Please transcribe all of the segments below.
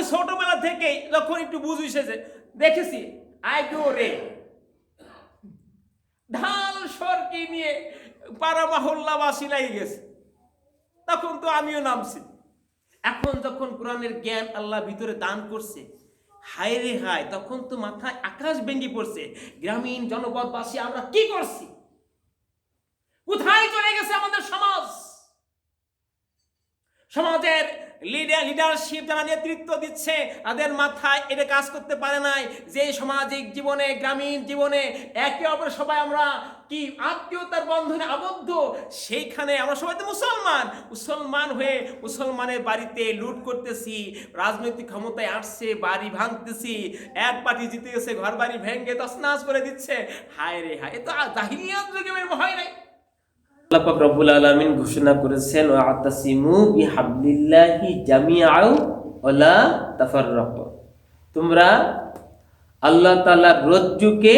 আমি ছোটবেলা থেকে যখন একটু বুঝ এসেছে দেখেছি আইগো রে। ঢাল সরকি নিয়ে পাড়া মহল্লা বাসি লাগে গেছে। তখন তো আমিও নামছি। এখন যখন কোরআনের জ্ঞান আল্লাহ ভিতরে দান করছে, হায় রে হায়, তখন তো মাথায় আকাশ ভেঙে পড়ছে, গ্রামীণ জনপদবাসী, আমরা কি করছি? কোথায় চলে গেছে আমাদের সমাজ? সমাজের লিডার লিডারশিপ যারা নেতৃত্ব দিচ্ছে। তাদের মাথায় এটা কাজ করতে পারে নাই। যে সামাজিক জীবনে, গ্রামীণ জীবনে, একে অপরের সবাই আমরা কি আত্মীয়তার বন্ধনে আবদ্ধ, সেইখানে আমরা সবাই তো মুসলমান। মুসলমান হয়ে মুসলমানের বাড়িতে লুট করতেছি, রাজনৈতিক ক্ষমতায় আসছে, বাড়ি ভাঙতেছি, এক পার্টি জিতে গেছে ঘর বাড়ি ভেঙে তসনাস করে দিচ্ছে। হায় রে হায়, এ তো জাহিলিয়াত যুগে হয় নাই রব্বুল আলামিন ঘোষণা করেছেন ওয়া আতাসিমু বিহাবলিল্লাহি জামিআউ ওয়ালা তাফাররাকু। তোমরা আল্লাহ রজ্জুকে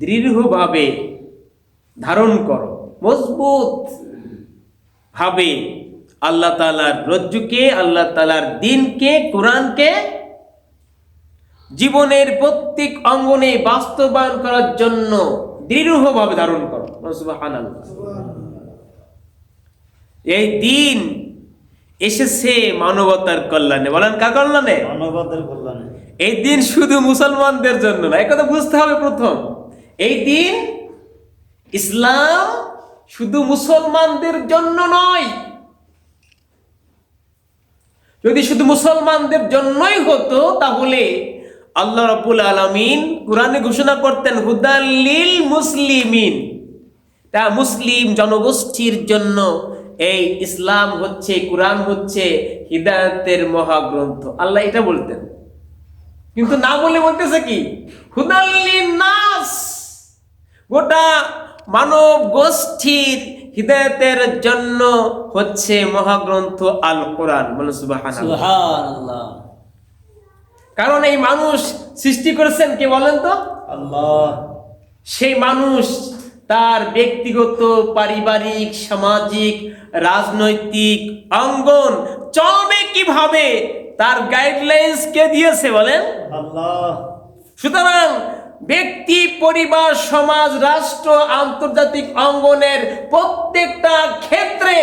দৃঢ়ভাবে ধারণ করো, মজবুত ভাবে আল্লাহ তাআলার রজ্জুকে, আল্লাহ তালার দিনকে, কোরআনকে জীবনের প্রত্যেক অঙ্গনে বাস্তবায়ন করার জন্য দৃঢ়ভাবে ধারণ করো। এই দিন এসেছে মানবতার কল্যাণে। বলেন কার কল্যাণে? মানবতার কল্যাণে। এই দিন শুধু মুসলমানদের জন্য না কথা বুঝতে হবে প্রথম। এই দিন ইসলাম শুধু মুসলমানদের জন্য নয়। যদি শুধু মুসলমানদের জন্যই হতো তাহলে আল্লাহ রাব্বুল আলামিন কোরআনে ঘোষণা করতেন হুদাল্লিল মুসলিমিন। তা মুসলিম জনগোষ্ঠীর জন্য এই ইসলাম হচ্ছে, কোরআন হচ্ছে হিদায়তের মহাগ্রন্থ। আল্লাহ এটা বলতেন। কিন্তু না বলে বলতেছে কি? হুদাল্লিন নাস। গোটা মানব গোষ্ঠীর হিদায়তের জন্য হচ্ছে মহাগ্রন্থ আল কোরআন সুবহানাল্লাহ। সুবহানাল্লাহ। কারণ এই মানুষ সৃষ্টি করেছেন কে বলেন তো? আল্লাহ। সেই মানুষ তার ব্যক্তিগত পারিবারিক সামাজিক রাজনৈতিক অঙ্গন চলবে কীভাবে? তার গাইডলাইন্স কে দিয়েছে বলেন? আল্লাহ। সুতরাং ব্যক্তি পরিবার সমাজ রাষ্ট্র আন্তর্জাতিক অঙ্গনের প্রত্যেকটা ক্ষেত্রে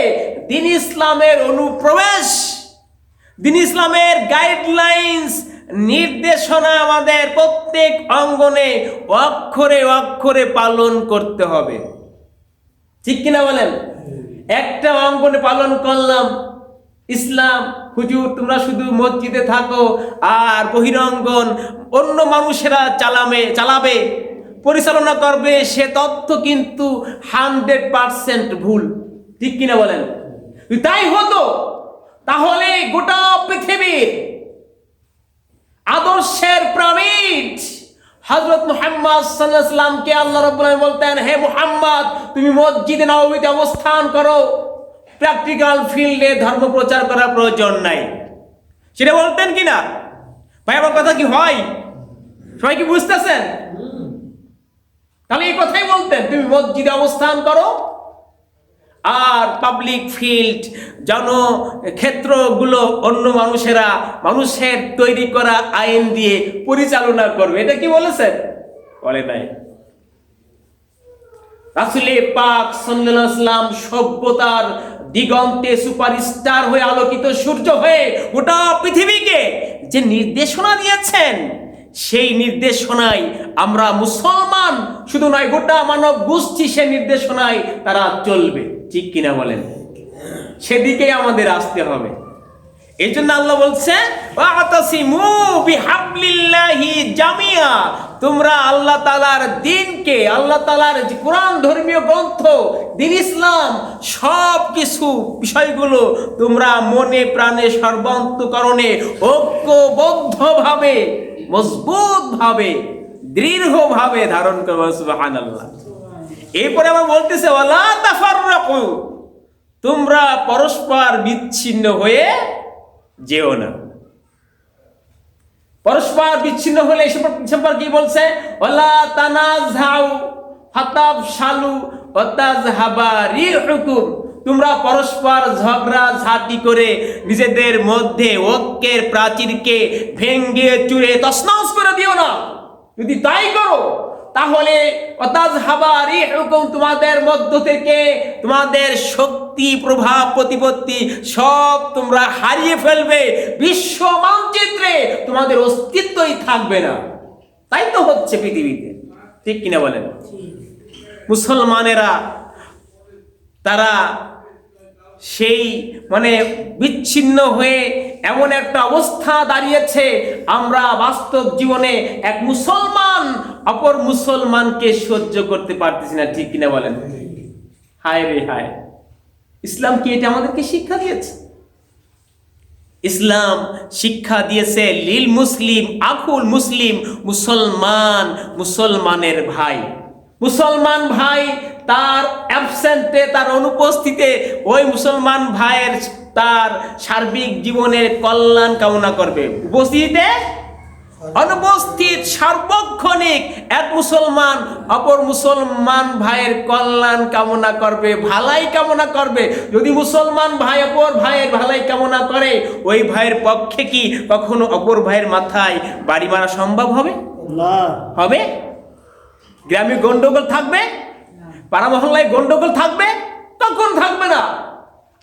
দিন ইসলামের অনুপ্রবেশ দিন ইসলামের গাইডলাইন্স নির্দেশনা আমাদের প্রত্যেক অঙ্গনে অক্ষরে অক্ষরে পালন করতে হবে। ঠিক কিনা বলেন? একটা অঙ্গনে পালন করলাম, ইসলাম, হুজুর, তোমরা শুধু মসজিদে থাকো আর বহিরঙ্গন, অন্য মানুষেরা চালাবে চালাবে, পরিচালনা করবে, সে তথ্য কিন্তু হান্ড্রেড পার্সেন্ট ভুল। ঠিক কিনা বলেন? তাই হতো, তাহলে গোটা পৃথিবীর আদর্শের প্রামিড হযরত মুহাম্মদ সাল্লামকে আল্লাহ আলামিন বলতেন, হে মুহাম্মদ, তুমি মসজিদে নববীতে অবস্থান করো। প্র্যাকটিক্যাল ফিল্ডে ধর্ম প্রচার করার প্রয়োজন নাই। সেটা বলতেন কি না ভাই, আমার কথা কি হয়? সবাই কি বুঝতেছেন? তাহলে এই কথাই বলতেন, তুমি মসজিদে অবস্থান করো আর পাবলিক ফিল্ড জনক্ষেত্রগুলো অন্য মানুষেরা, মানুষের তৈরি করা আইন দিয়ে পরিচালনা করবে। এটা কি বলেছেন? বলে নাই। রাসুলে পাক সাল্লাম সভ্যতার দিগন্তে সুপারস্টার হয়ে আলোকিত সূর্য হয়ে গোটা পৃথিবীকে যে নির্দেশনা দিয়েছেন সেই নির্দেশনায় আমরা মুসলমান, শুধু নয়, গোটা মানব গোষ্ঠী সে নির্দেশনায় তারা চলবে। ঠিক কিনা বলেন? সেদিকেই আমাদের আসতে হবে। এই জন্য আল্লাহ বলছে "ওয়াতাসিমু বিহাবলিল্লাহি জামিয়া। তোমরা আল্লাহ তালার দিনকে, আল্লাহ তালার কোরআন ধর্মীয় গ্রন্থ, দিন ইসলাম সব কিছু বিষয়গুলো তোমরা মনে প্রাণে সর্বান্তকরণে ঐক্যবদ্ধভাবে, মজবুতভাবে, দৃঢ়ভাবে ধারণ করব সুবহানাল্লাহ। এরপরে আবার বলতেছে, ওয়ালা তাফাররাকু তোমরা পরস্পর বিচ্ছিন্ন হয়ে যেও না। পরস্পর বিচ্ছিন্ন হলে এই সম্পর্কে কি বলছে? ওয়ালা তানাজাউ ফাতাব শালু ওয়াতাজহাবা রিহুকুম তোমরা পরস্পর ঝগড়া ঝাঁটি করে নিজেদের মধ্যে ঐক্যের প্রাচীরকে ভেঙ্গে চুরে তসনস করে দিও না। যদি তাই করো তাহলে তোমাদের মধ্য থেকে তোমাদের শক্তি, প্রভাব, প্রতিপত্তি সব তোমরা হারিয়ে ফেলবে। বিশ্ব মানচিত্রে তোমাদের অস্তিত্বই থাকবে না। তাই তো হচ্ছে পৃথিবীতে। ঠিক কিনা বলেন? মুসলমানেরা, তারা সেই মানে বিচ্ছিন্ন হয়ে এমন একটা অবস্থা দাঁড়িয়েছে, আমরা বাস্তব জীবনে এক মুসলমান অপর মুসলমানকে সহ্য করতে পারতেছি না, ঠিক কিনা বলেন? হায় রে হায়। ইসলাম কি এটা আমাদেরকে শিক্ষা দিয়েছে? ইসলাম শিক্ষা দিয়েছে লীল মুসলিম, আকুল মুসলিম, মুসলমান, মুসলমানের ভাই। মুসলমান ভাই তার অ্যাবসেন্টে তার অনুপস্থিতিতে ওই মুসলমান ভাইয়ের তার সার্বিক জীবনের কল্যাণ কামনা করবে। উপস্থিতিতে অনুপস্থিত সার্বক্ষণিক এক মুসলমান অপর মুসলমান ভাইয়ের কল্যাণ কামনা করবে ভালাই কামনা করবে। যদি মুসলমান ভাই অপর ভাইয়ের ভালাই কামনা করে ওই ভাইয়ের পক্ষে কি কখনো অপর ভাইয়ের মাথায় বাড়ি মারা সম্ভব হবে? না। হবে? গ্রামে গন্ডগোল থাকবে? পাড়া মহল্লায় গন্ডগোল থাকবে? তখন থাকবে না।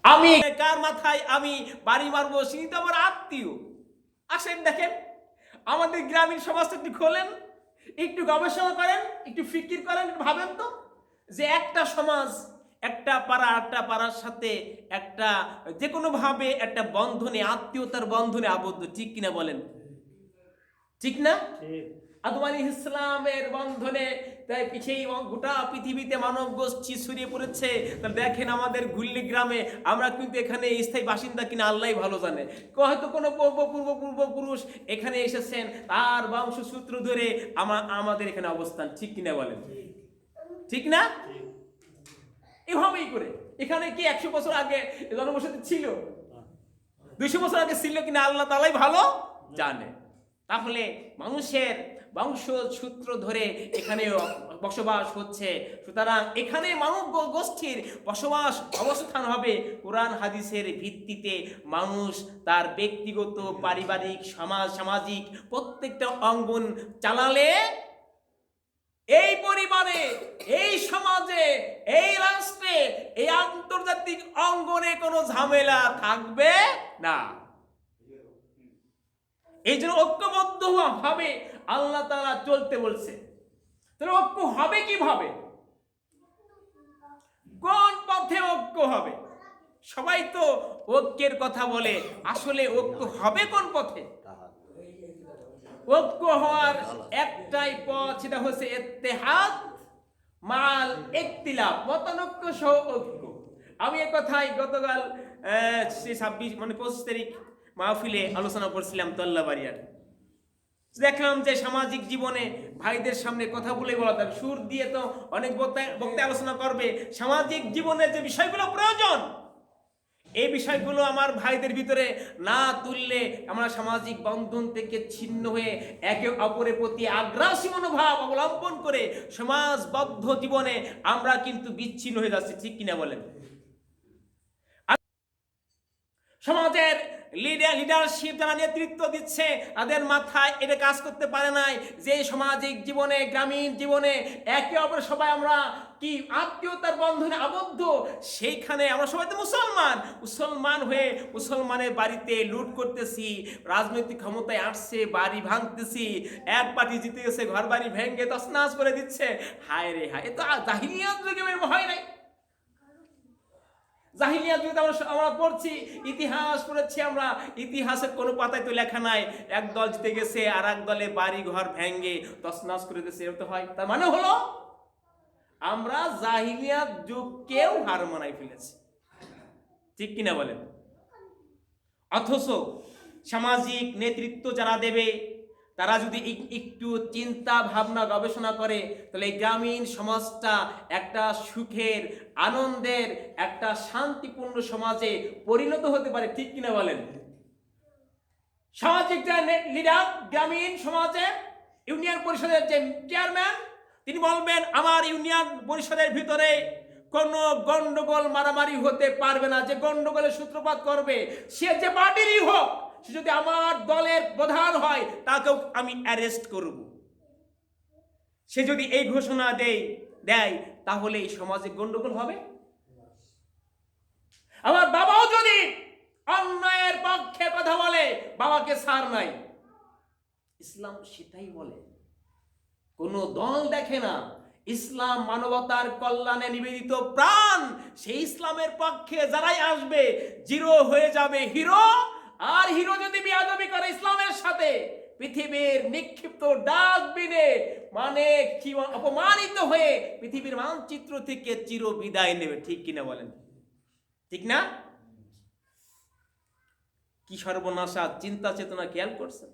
আমি কার মাথায় আমি বাড়ি মারবো তিনি তো আমার আত্মীয়। আসেন দেখেন। আমাদের গ্রামীণ সমাজটা একটু খোলেন একটু গবেষণা করেন একটু ফিকির করেন একটু ভাবেন তো যে একটা সমাজ একটা পাড়া একটা পাড়ার সাথে একটা যে কোনোভাবে একটা বন্ধনে আত্মীয়তার বন্ধনে আবদ্ধ ঠিক কিনা বলেন? ঠিক না? আদম আলী ইসলামের বন্ধনে তাই পিছিয়ে গোটা পৃথিবীতে মানব গোষ্ঠী ছড়িয়ে পড়েছে। দেখেন আমাদের গুল্লি গ্রামে, আমরা কিন্তু এখানে স্থায়ী বাসিন্দা কিনা আল্লাহ ভালো জানে। হয়তো কোনো পূর্ব পূর্ব পূর্বপুরুষ এখানে এসেছেন, তার বংশসূত্র ধরে আমা, আমাদের এখানে অবস্থান, ঠিক কিনা বলেন? ঠিক না? এভাবেই করে। এখানে কি একশো বছর আগে জনবসতি ছিল? দুইশো বছর আগে ছিল কিনা আল্লাহ তালাই ভালো জানে। তাহলে মানুষের বংশ সূত্র ধরে এখানে বসবাস হচ্ছে। সুতরাং এখানে মানব গোষ্ঠীর বসবাস অবস্থান হবে কোরআন হাদিসের ভিত্তিতে। মানুষ তার ব্যক্তিগত, পারিবারিক, সমাজ, সামাজিক প্রত্যেকটা অঙ্গন চালালে এই পরিবারে, এই সমাজে, এই রাষ্ট্রে, এই আন্তর্জাতিক অঙ্গনে কোনো ঝামেলা থাকবে না। এই জন্য ঐক্যবদ্ধ ভাবে আল্লাহ তাআলা চলতে বলছে। তাহলে ঐক্য হবে কীভাবে? কোন পথে ঐক্য হবে? সবাই তো ঐক্যের কথা বলে, আসলে ঐক্য হবে কোন পথে? ঐক্য হওয়ার একটাই পথ সেটা হচ্ছে ইত্তেহাদ মাল একতিলাপ মতানৈক্য সহ ঐক্য। আমি এ কথাই গতকাল ছাব্বিশ মানে পঁচিশ তারিখ মাহফিলে আলোচনা করছিলাম তল্লা বাড়িয়ার দেখলাম যে সামাজিক জীবনে ভাইদের সামনে কথা বলে বলা যায় সুর দিয়ে তো অনেক বক্তা বক্তা আলোচনা করবে। সামাজিক জীবনের যে বিষয়গুলো প্রয়োজন এই বিষয়গুলো আমার ভাইদের ভিতরে না তুললে আমরা সামাজিক বন্ধন থেকে ছিন্ন হয়ে একে অপরের প্রতি আগ্রাসী মনোভাব অবলম্বন করে সমাজবদ্ধ জীবনে আমরা কিন্তু বিচ্ছিন্ন হয়ে যাচ্ছি। ঠিক কিনা বলেন? সমাজের লিডার লিডারশিপ যারা নেতৃত্ব দিচ্ছে, তাদের মাথায় এটা কাজ করতে পারে নাই যে সামাজিক জীবনে, গ্রামীণ জীবনে একে অপর সবাই আমরা কি আত্মীয়তার বন্ধনে আবদ্ধ, সেইখানে আমরা সবাই তো মুসলমান। মুসলমান হয়ে মুসলমানের বাড়িতে লুট করতেছি, রাজনৈতিক ক্ষমতায় আসছে, বাড়ি ভাঙতেছি, এক পার্টি জিতে গেছে ঘর বাড়ি ভেঙে তসনাস করে দিচ্ছে। হায় রে হায়, এ তো জাহিলিয়াত যুগে হয় নাই জাহিলিয়া যুগে আমরা আমরা পড়ছি, ইতিহাস পড়েছি আমরা, ইতিহাসের কোনো পাতায় তো লেখা নাই। এক দল জিতে গেছে আর এক দলে বাড়ি ঘর ভেঙ্গে তছনছ করে দিয়েছে। এরকম তো হয়। তার মানে হলো, আমরা জাহিলিয়া যুগকেও হার মানাই ফেলেছি। ঠিক কিনা বলেন? অথচ সামাজিক নেতৃত্ব যারা দেবে তারা যদি একটু চিন্তা ভাবনা গবেষণা করে, তাহলে গ্রামীণ সমাজটা একটা সুখের, আনন্দের, একটা শান্তিপূর্ণ সমাজে পরিণত হতে পারে, ঠিক কিনা বলেন? সামাজিক লিডার গ্রামীণ সমাজে, ইউনিয়ন পরিষদের যে চেয়ারম্যান তিনি বলবেন, আমার ইউনিয়ন পরিষদের ভিতরে কোনো গন্ডগোল মারামারি হতে পারবে না। যে গন্ডগোলের সূত্রপাত করবে, সে যে পার্টিরই হোক সে যদি আমার দলের প্রধান হয়, তাকেও আমি অ্যারেস্ট করব। সে যদি এই ঘোষণা দেয় দেয়, তাহলে এই সমাজে গন্ডগোল হবে? আমার বাবাও যদি অন্যায়ের পক্ষে কথা বলে, বাবাকে সার নাই। ইসলাম সেটাই বলে। কোনো দল দেখে না, ইসলাম মানবতার কল্যাণে নিবেদিত প্রাণ, সেই ইসলামের পক্ষে যারাই আসবে, জিরো হয়ে যাবে, হিরো আর হিরো যদি বিয়াদবি করে ইসলামের সাথে, পৃথিবীর নিক্ষিপ্ত ডাস্টবিনে মানে অপমানিত হয়ে পৃথিবীর মানচিত্র থেকে চির বিদায় নেবে। ঠিক কিনা বলেন? ঠিক না? কি সর্বনাশা চিন্তা চেতনা খেয়াল করছেন?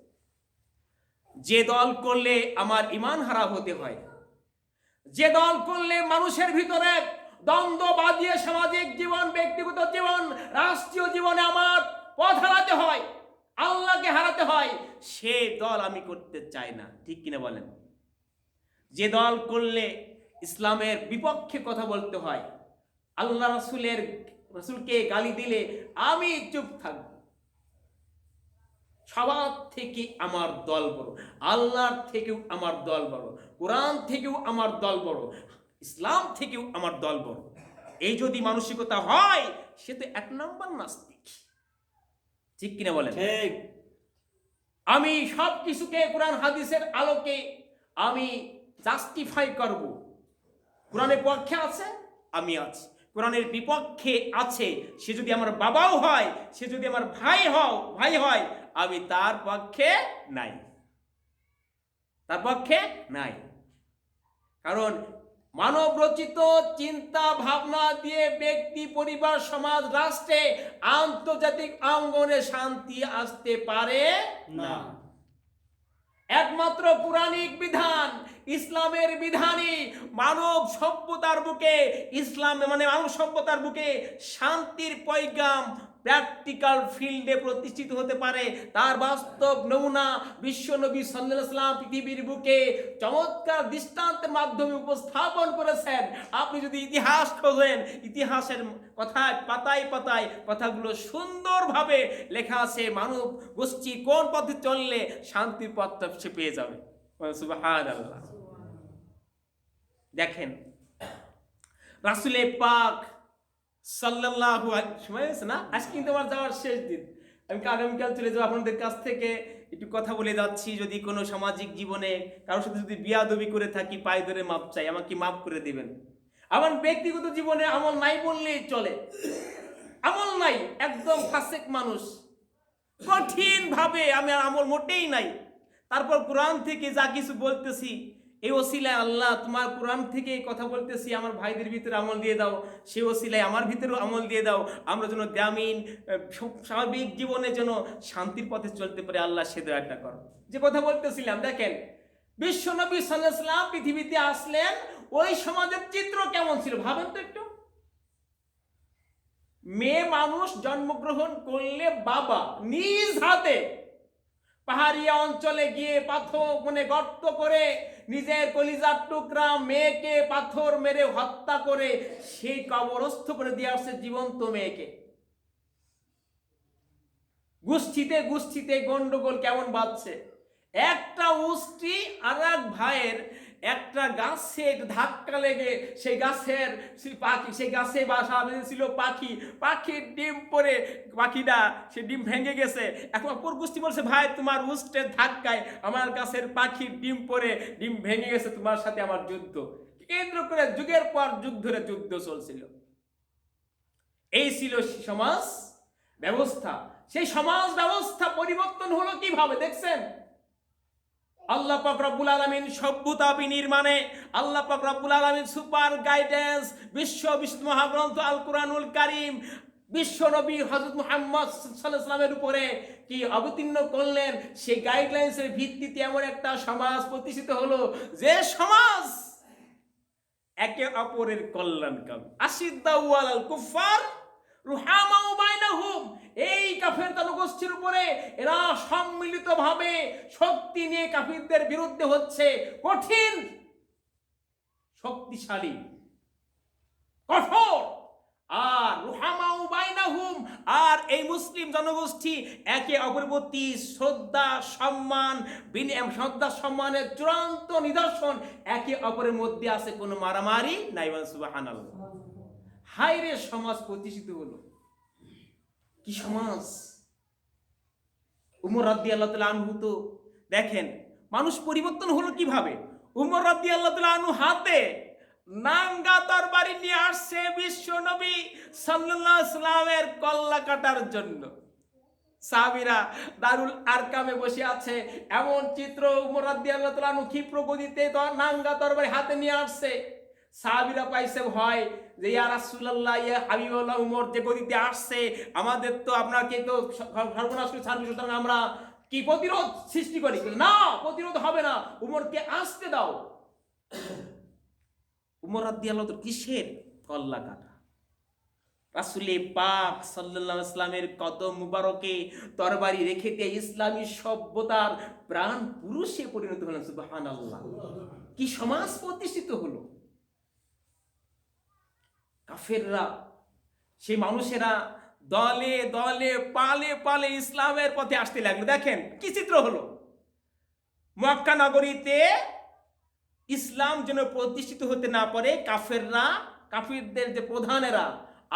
যে দল করলে আমার ইমান হারা হতে হয়, যে দল করলে মানুষের ভিতরে দ্বন্দ্ব বাজিয়ে সামাজিক জীবন, ব্যক্তিগত জীবন, রাষ্ট্রীয় জীবনে আমার পথ হারাতে হয়, আল্লাহকে হারাতে হয়, সে দল আমি করতে চাই না। ঠিক কিনা বলেন? যে দল করলে ইসলামের বিপক্ষে কথা বলতে হয়, আল্লাহ রসুলের, রসুলকে গালি দিলে আমি চুপ থাকব। সবার থেকে আমার দল বড়, আল্লাহর থেকেও আমার দল বড়, কোরআন থেকেও আমার দল বড়, ইসলাম থেকেও আমার দল বড়। এই যদি মানসিকতা হয়, সে তো এক নম্বর নাস্তিক। ঠিক কিনা বলেন? ঠিক। আমি সব কিছুকে কোরআন হাদিসের আলোকে আমি জাস্টিফাই করব। কোরআনের পক্ষে আছে? আমি আছি। কোরআনের বিপক্ষে আছে। সে যদি আমার বাবাও হয় সে যদি আমার ভাই হও ভাই হয় আমি তার পক্ষে নাই। তার পক্ষে নাই। কারণ মানব রচিত চিন্তা ভাবনা দিয়ে ব্যক্তি পরিবার সমাজ রাষ্ট্রে আন্তর্জাতিক অঙ্গনে শান্তি আসতে পারে না। একমাত্র পুরাণিক বিধান ইসলামের বিধানই মানব সভ্যতার বুকে ইসলাম মানে মানব সভ্যতার বুকে শান্তির পৈগাম প্র্যাকটিক্যাল ফিল্ডে প্রতিষ্ঠিত হতে পারে। তার বাস্তব নমুনা বিশ্বনবী সাল্লাম পৃথিবীর বুকে চমৎকার দৃষ্টান্তের মাধ্যমে উপস্থাপন করেছেন। আপনি যদি ইতিহাস খোঁজেন, ইতিহাসের কথায় পাতায় পাতায় কথাগুলো সুন্দরভাবে লেখা আছে। মানব গোষ্ঠী কোন পথে চললে শান্তির পথটা সে পেয়ে যাবে? দেখেন রাসুলে পাক আলাইহি সময় আছে না? আজকে কিন্তু আমার যাওয়ার শেষ দিন। আমি আগামীকাল চলে যাব? আপনাদের কাছ থেকে একটু কথা বলে যাচ্ছি। যদি কোনো সামাজিক জীবনে কারোর সাথে যদি বিয়াদবি করে থাকি, পায়ে ধরে মাপ চাই, আমাকে মাফ করে দিবেন? আমার ব্যক্তিগত জীবনে আমল নাই বললেই চলে। আমল নাই, একদম ফাসেক মানুষ। কঠিন ভাবে আমি আর আমল মোটেই নাই। তারপর কোরআন থেকে যা কিছু বলতেছি এই ওসিলায় আল্লাহ তোমার কোরআন থেকে এই কথা বলতেছি, আমার ভাইদের ভিতরে আমল দিয়ে দাও, সে ওসিলায় আমার ভিতরেও আমল দিয়ে দাও, আমরা যেন গ্রামীণ স্বাভাবিক জীবনে যেন শান্তির পথে চলতে পারে, আল্লাহ সে দয়াটা করো। যে কথা বলতেছিলাম, দেখেন বিশ্বনবী সাল্লাম পৃথিবীতে আসলেন, ওই সমাজের চিত্র কেমন ছিল ভাবেন তো একটু? মেয়ে মানুষ জন্মগ্রহণ করলে বাবা নিজ হাতে পাহাড়িয়া অঞ্চলে গিয়ে পাথর মানে গর্ত করে নিজের কলিজার টুকরা মেয়েকে পাথর মেরে হত্যা করে সেই কবরস্থ করে দিয়ে আসছে জীবন্ত মেয়েকে। গুষ্ঠিতে গুষ্ঠিতে গন্ডগোল কেমন বাজছে একটা উষ্টি আর এক ভাইয়ের একটা গাছে ধাক্কা লেগে সেই গাছের পাখি, সেই গাছে বাসা বেঁধেছিল পাখি। পাখির ডিম পরে পাখিটা, সে ডিম ভেঙে গেছে। এখন অপর গোষ্ঠী বলছে, ভাই, তোমার উষ্টের ধাক্কায় আমার গাছের পাখির ডিম পরে ডিম ভেঙে গেছে, তোমার সাথে আমার যুদ্ধ। কেন্দ্র করে যুগের পর যুগ ধরে যুদ্ধ চলছিল। এই ছিল সমাজ ব্যবস্থা। সেই সমাজ ব্যবস্থা পরিবর্তন হলো কীভাবে? দেখছেন? আল্লাহ পাক রব্বুল আলামিন সভ্যতা বিনির্মাণে, আল্লাহ পাক রব্বুল আলামিন সুপার গাইডেন্স, বিশ্ব বিষ্ণু মহাগ্রন্থ আল কোরআনুল কারীম, বিশ্ব নবী হজরত মুহাম্মদ সাল্লামের উপরে কি অবতীর্ণ করলেন? সেই গাইডলাইন্সের ভিত্তিতে এমন একটা সমাজ প্রতিষ্ঠিত হলো, যে সমাজ একে অপরের কল্যাণকামী। আসিদ্দাউ আলাল কুফার এই কাফের জনগোষ্ঠীর উপরে এরা সম্মিলিতভাবে শক্তি নিয়ে কাফিরদের বিরুদ্ধে হচ্ছে কঠিন, শক্তিশালী, কঠোর। আর রুহামাউ বাইনাহুম আর এই মুসলিম জনগোষ্ঠী একে অপরের শ্রদ্ধা, সম্মান বিনিয়ম শ্রদ্ধা, সম্মানের চূড়ান্ত নিদর্শন একে অপরের মধ্যে আছে, কোনো মারামারি নাইবান সুবহানাল্লাহ। হাইরে সমাজ প্রতিষ্ঠিত হলো। কি সমাজ? উমর রাদ্দি আল্লাহ তালা আনহু তো দেখেন, মানুষ পরিবর্তন হলো কীভাবে? উমর রাদ্দি আল্লাহ তালা আনহু হাতে নাঙ্গা তরবারি নিয়ে আসছে বিশ্ব নবী সাল্লাল্লাহু আলাইহি সাল্লামের কল্লা কাটার জন্য। সাহাবীরা দারুল আরকামে বসে আছে, এমন চিত্র উমর রাদ্দি আল্লাহ তালা আনহু ক্ষিপ্র গতিতে নাঙ্গা তরবারি হাতে নিয়ে আসছে। সাহাবীরা পাইছে ভয় যে, ইয়া হাবিবুল্লাহ, উমর যে গতিতে আসছে, আমাদের তো আপনাকে তো সর্বনাশ করে ছাড়বে, সুতরাং আমরা কি প্রতিরোধ সৃষ্টি করি? না, প্রতিরোধ হবে না, উমরকে আসতে দাও। উমর রাদ্দি আল্লাহ তো কিসের কল্লা কাটা রাসুলে পাক আলাইহি ইসলামের কদম মুবারকে তরবারি রেখে দিয়ে ইসলামী সভ্যতার প্রাণ পুরুষে পরিণত হলেন, সুবহানাল্লাহ। কি সমাজ প্রতিষ্ঠিত হলো? কাফেররা, সেই মানুষেরা দলে দলে, পালে পালে ইসলামের পথে আসতে লাগল। দেখেন, কি চিত্র হলো? মক্কা নগরীতে ইসলাম যেন প্রতিষ্ঠিত হতে না পারে, কাফেররা, কাফিরদের যে প্রধানেরা,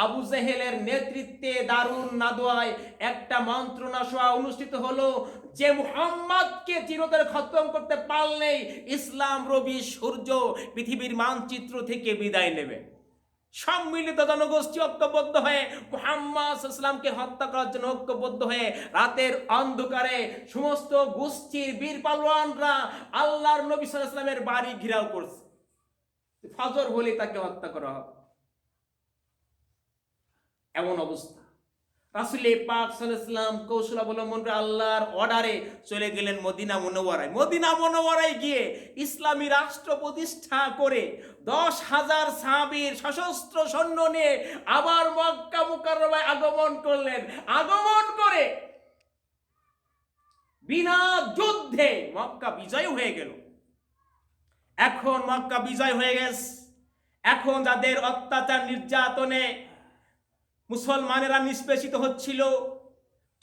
আবু জেহেলের নেতৃত্বে দারুণ নাদোয়ায় একটা মন্ত্রণা সভা অনুষ্ঠিত হলো যে মুহাম্মদকে চিরতরে খতম করতে পারলেই ইসলাম রবি সূর্য পৃথিবীর মানচিত্র থেকে বিদায় নেবে। সম্মিলিত জনগোষ্ঠী ঐক্যবদ্ধ হয়ে মোহাম্মদ ইসলামকে হত্যা করার জন্য ঐক্যবদ্ধ হয়ে রাতের অন্ধকারে সমস্ত গোষ্ঠীর বীর পালোয়ানরা আল্লাহর নবী ইসলামের বাড়ি ঘিরাও করছে। ফজর বলে তাকে হত্যা করা হবে। এমন অবস্থা। রাসুল পাক সাল্লাম কৌশল অবলম্বন করে আল্লাহর অর্ডারে চলে গেলেন মদিনা মনোয়ারায় মদিনা মনোয়ারায় গিয়ে ইসলামী রাষ্ট্র প্রতিষ্ঠা করে দশ হাজার সাহাবীর সশস্ত্র সৈন্য নিয়ে আবার মক্কা মুকাররমায় আগমন করলেন। আগমন করে বিনা যুদ্ধে মক্কা বিজয় হয়ে গেল। এখন মক্কা বিজয় হয়ে গেছে। এখন যাদের অত্যাচার নির্যাতনে মুসলমানেরা নিষ্পেষিত হচ্ছিল।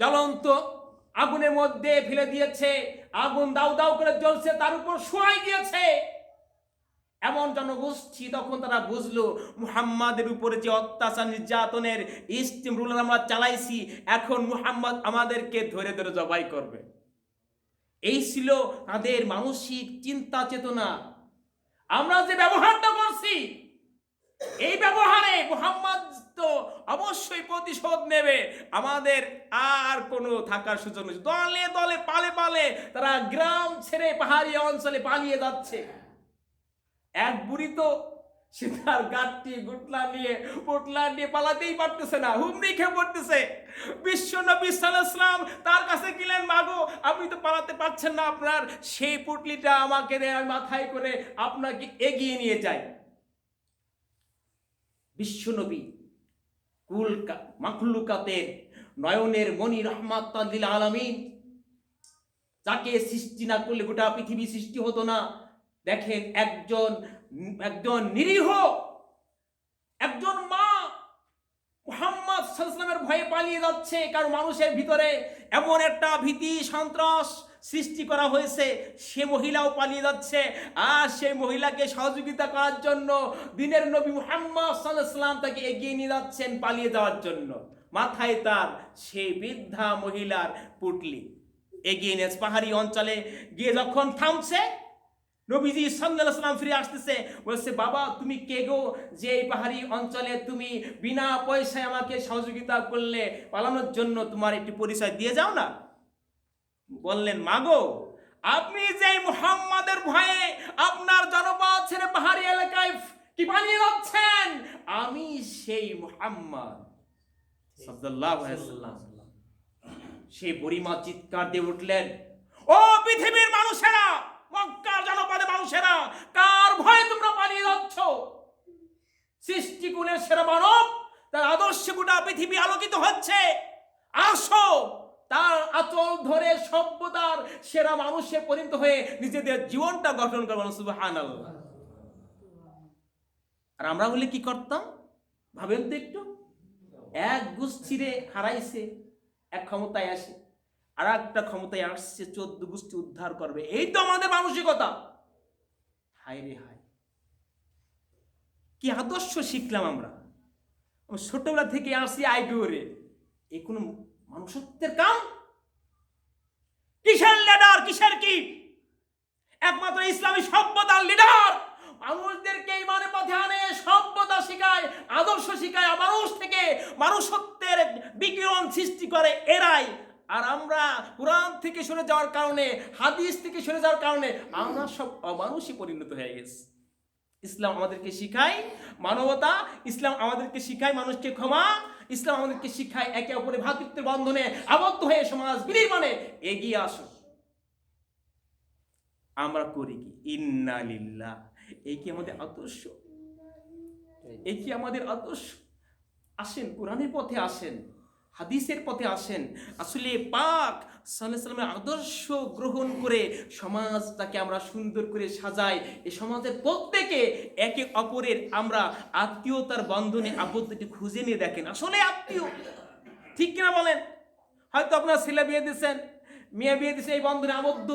জ্বলন্ত আগুনের মধ্যে ফেলে দিয়েছে। আগুন দাউ দাউ করে জ্বলছে, তার উপর শোয়াই দিয়েছে এমন জনগোষ্ঠী তখন তারা বুঝলো, মুহাম্মাদের উপরে যে অত্যাচার নির্যাতনের ইস্টিম রুলার আমরা চালাইছি, এখন মুহাম্মদ আমাদেরকে ধরে ধরে জবাই করবে। এই ছিল তাদের মানসিক চিন্তা চেতনা। আমরা যে ব্যবহারটা করছি, এই ব্যবহারে মুহাম্মদ অবশ্যই প্রতিশোধ নেবে। আমাদের আর কোনো থাকার সুযোগ নেই। দলে দলে, পালে পালে তারা গ্রাম ছেড়ে পাহাড়ি অঞ্চলে পালিয়ে যাচ্ছে। এক বুড়ি তো সে তার গাঠটি গুটলা নিয়ে, পোটলা নিয়ে পালাতেই পারতেছে না, হুমড়ি খেয়ে পড়তেছে। বিশ্ব নবী সাল্লাম তার কাছে গেলেন, মাগো, আপনি তো পালাতে পারছেন না আপনার। সেই পুটলিটা আমাকে মাথায় করে আপনাকে এগিয়ে নিয়ে যাই। বিশ্বনবী কুল মাখলুকাতের নয়নের মনি রহমাত আলামিন। যাকে সৃষ্টি না করলে গোটা পৃথিবী সৃষ্টি হতো না। দেখেন একজন একজন নিরীহ, একজন মা মুহাম্মদ সাল্লামের ভয়ে পালিয়ে যাচ্ছে। কারণ মানুষের ভিতরে এমন একটা ভীতি, সন্ত্রাস সৃষ্টি করা হয়েছে, সে মহিলাও পালিয়ে যাচ্ছে। আর সেই মহিলাকে সহযোগিতা করার জন্য দিনের নবী মুহাম্মদ তাকে এগিয়ে নিয়ে যাচ্ছেন পালিয়ে যাওয়ার জন্য। মাথায় তার সেই বৃদ্ধা মহিলার পুটলি। এগিয়ে নিয়ে পাহাড়ি অঞ্চলে গিয়ে যখন থামছে, নবীজি সাল্লাম ফিরে আসতেছে, বলছে, বাবা, তুমি কে গো? যে এই পাহাড়ি অঞ্চলে তুমি বিনা পয়সায় আমাকে সহযোগিতা করলে পালানোর জন্য তোমার একটি পরিচয় দিয়ে যাও না? বললেন, মাগো, আপনি যে মুহাম্মাদের ভয়ে আপনার জনপদ ছেড়ে পাহাড়ি এলাকায় কি পালিয়ে যাচ্ছেন, আমি সেই মুহাম্মদ। সেই বুড়িমা চিৎকার দিয়ে উঠলেন, ও পৃথিবীর মানুষেরা, মক্কার জনপদে মানুষেরা, কার ভয়ে তোমরা পালিয়ে যাচ্ছ? সৃষ্টিকুলের সেরা মানব তার আদর্শ গোটা পৃথিবী আলোকিত হচ্ছে। আসো তার আচল ধরে সভ্যতার সেরা মানুষে পরিণত হয়ে নিজেদের জীবনটা গঠন করবেন, সুবহানাল্লাহ। আর আমরা বলে কি করতাম? ভাবেন তো একটু। এক গোষ্ঠীরে হারাইছে, এক ক্ষমতায় আসে। আর একটা ক্ষমতায় আসছে, চোদ্দ গোষ্ঠী উদ্ধার করবে। এই তো আমাদের মানসিকতা। হায় রে হায়। কি আদর্শ শিখলাম আমরা। ছোটবেলা থেকে আসি আইপিওরে। এই কোনো মানুষত্বের কাম? কিসের লিডার কিসের কি? একমাত্র ইসলামী সভ্যতার লিডার মানুষদেরকে ইমানের পথে আনে, সভ্যতা শিখায়, আদর্শ শিখায় মানুষ থেকে মানুষত্বের বিকিরণ সৃষ্টি করে এরাই। আর আমরা কোরআন থেকে সরে যাওয়ার কারণে, হাদিস থেকে সরে যাওয়ার কারণে আমরা সব অমানুষই পরিণত হয়ে গেছি। ইসলাম আমাদেরকে শিখায় মানবতা, ইসলাম আমাদেরকে শিখায় মানুষকে ক্ষমা, ইসলাম আমাদেরকে শিখায় একে অপরের ভ্রাতৃত্বের বন্ধনে আবদ্ধ হয়ে সমাজ বিনির্মাণে এগিয়ে আসো আমরা করি কি? ইন্না লিল্লাহ। এই কি আমাদের আদর্শ? এই কি আমাদের আদর্শ? আসেন, কোরআনের পথে আসেন, হাদিসের পথে আসেন। আসলে পাক সাল্লামের আদর্শ গ্রহণ করে সমাজটাকে আমরা সুন্দর করে সাজাই। এই সমাজের প্রত্যেকে একে অপরের আমরা আত্মীয়তার বন্ধনে একটু খুঁজে নিয়ে দেখেন। আসলে আত্মীয়, ঠিক কিনা বলেন? হয়তো আপনার ছেলে বিয়ে দিয়েছেন, মেয়ে বিয়ে দিয়েছে এই বন্ধনে আবদ্ধ,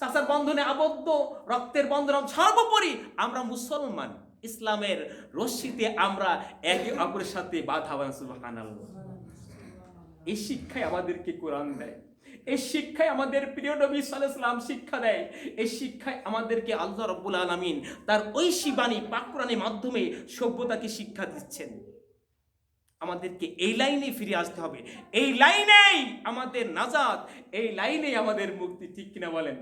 চাচার বন্ধনে আবদ্ধ, রক্তের বন্ধন সর্বোপরি আমরা মুসলমান, ইসলামের রশ্মিতে আমরা একে অপরের সাথে বাধা সুবহানাল্লাহ। এই শিক্ষায় আমাদেরকে কোরআন দেয়। এই শিক্ষায় আমাদের প্রিয় নবী সাল্লাম শিক্ষা দেয়। এই শিক্ষায় আমাদেরকে আল্লাহ রব্বুল আলমিন তার ঐশী বাণী পাকুরানের মাধ্যমে সভ্যতাকে শিক্ষা দিচ্ছেন। আমাদেরকে এই লাইনে ফিরে আসতে হবে। এই লাইনেই আমাদের নাজাদ এই লাইনেই আমাদের মুক্তি, ঠিক কিনা বলেন?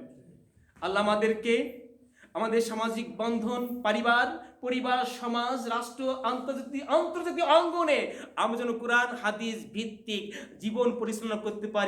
আল্লাহ আমাদেরকে আমাদের সামাজিক বন্ধন, পরিবার পরিবার, সমাজ, রাষ্ট্র আন্তর্জাতিক আন্তর্জাতিক অঙ্গনে আমরা যেন কোরআন, হাদিস ভিত্তিক জীবন পরিচালনা করতে পারি।